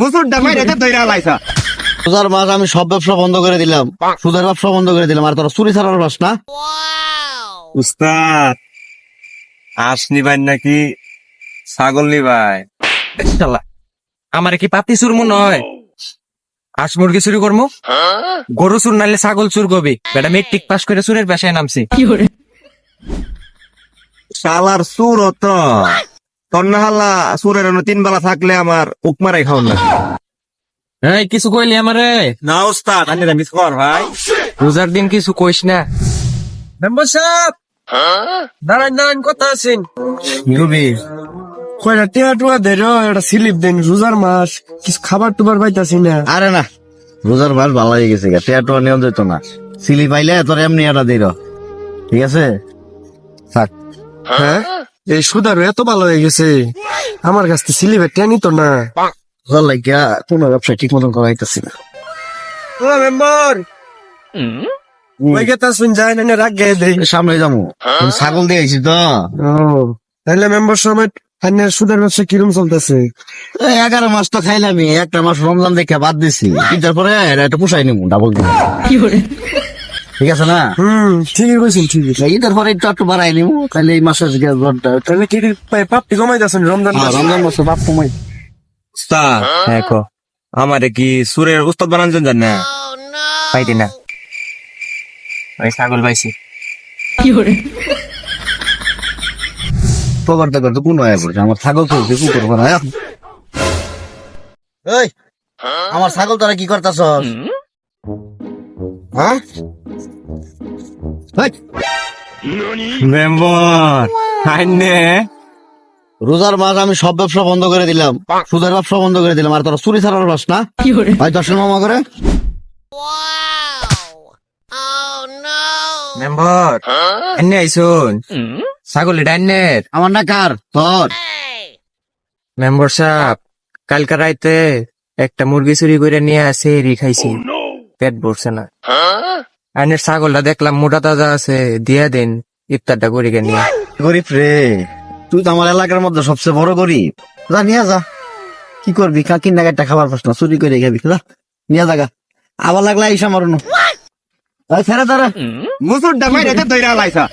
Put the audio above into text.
মুসুর ডামাই রেতে দইরা লাইছা সুদার মাস আমি সব ব্যবসা বন্ধ করে দিলাম। সুদের ব্যবসা বন্ধ করে দিলাম আর তোরা চুরি ছাড়ার না? উস্তাদ হাঁস নিবাই নাকি ছাগল নিবাই? শালা আমার কি পাতি চুর মনে হয় হাঁস মুরগি চুরি করব গরু চুর নাইলে ছাগল চুর করবি। বেটা মেট্রিক পাস করে চুরের পেশায় নামছি। শালার সুর তো তোর না হাল্লা সুরের অন্য তিন বেলা থাকলে আমার উপমারাই খাওয়ান না। এই কিছু কইলি আমারে? না উস্তাদ আনি মিস কর ভাই। রোজার দিন কিছু কইস না। মেম্বার সাহেব! দাঁড়ান দাঁড়ান কথা আছেন। রবি। কয়টা টিয়া একটা স্লিপ দেন রোজার মাস কিছু খাবার টুবার পাইতাছি না। আরে না রোজার মাস ভালো হয়ে গেছে গা টেয়া টোয়া নিয়ম যেত না। সিলি পাইলে তোর এমনি এটা দিই ঠিক আছে? থাক। হ্যাঁ? এই সুদার এত ভালো হয়ে গেছে। আমার কাছ থেকে স্লিপের টিয়া নিত না। রোজার লাগিয়া কোনো ব্যবসা ঠিক মতন করা হইতাছি না মেম্বার! ওই গেতা শুন যায় না রাগ গায়ে দেই। সামনে যাব ছাগল দিয়ে আইছি তো। ও তাহলে মেম্বার সময় ফাইনাল সুদের ব্যবসা কিরম চলতেছে? এগারো মাস তো খাইলামই একটা মাস রমজান দেখে বাদ দিছি। তিনটার পরে একটা পুষাই নিবো ডাবল দিব ঠিক আছে না? হুম ঠিকই কইছেন ঠিকই। ঈদের পরে একটু একটু বাড়াই নিবো তাহলে এই মাসের যে তাহলে কি পাপটি কমাইতেছেন রমজান হ্যাঁ, রমজান মাসে বাপ কমাই উস্তাদ হ্যাঁ কো। আমারে কি সুরের উস্তাদ বানান জান না? পাইতি না। ওই ছাগল পাইছি। প্রকার টাকার তো কোন হয়ে পড়ছে আমার ছাগল তো কুকুর বানায় এই আমার ছাগল তোরা কি করতেছ হ্যাঁ? মেম্বার! আইনে রোজার মাস আমি সব ব্যবসা বন্ধ করে দিলাম। সুদের ব্যবসা বন্ধ করে দিলাম আর তোরা চুরি ছাড়ার পাস না? ভাই দর্শন মামা করে। মেম্বার এনে আইসুন। ছাগল এনের আমার না কার? তোর। মেম্বার সাহেব কালকা রাইতে একটা মুরগি চুরি করে নিয়ে আসে এরি খাইছি। পেট ভরছে না। আইনের ছাগলটা দেখলাম মোটা তাজা আছে দিয়ে দিন ইফতারটা করি কেন গরিব রে তুই তো আমার এলাকার মধ্যে সবচেয়ে বড় গরিব। যা নিয়ে যা। কি করবি? কাকির একটা খাবার পাস না চুরি করে খাবি। যা নিয়ে জাগা আবার লাগলা ইসা মারুন। ছেড়ে তারা মুসুর ডামাই তৈরি দইরা লাইছা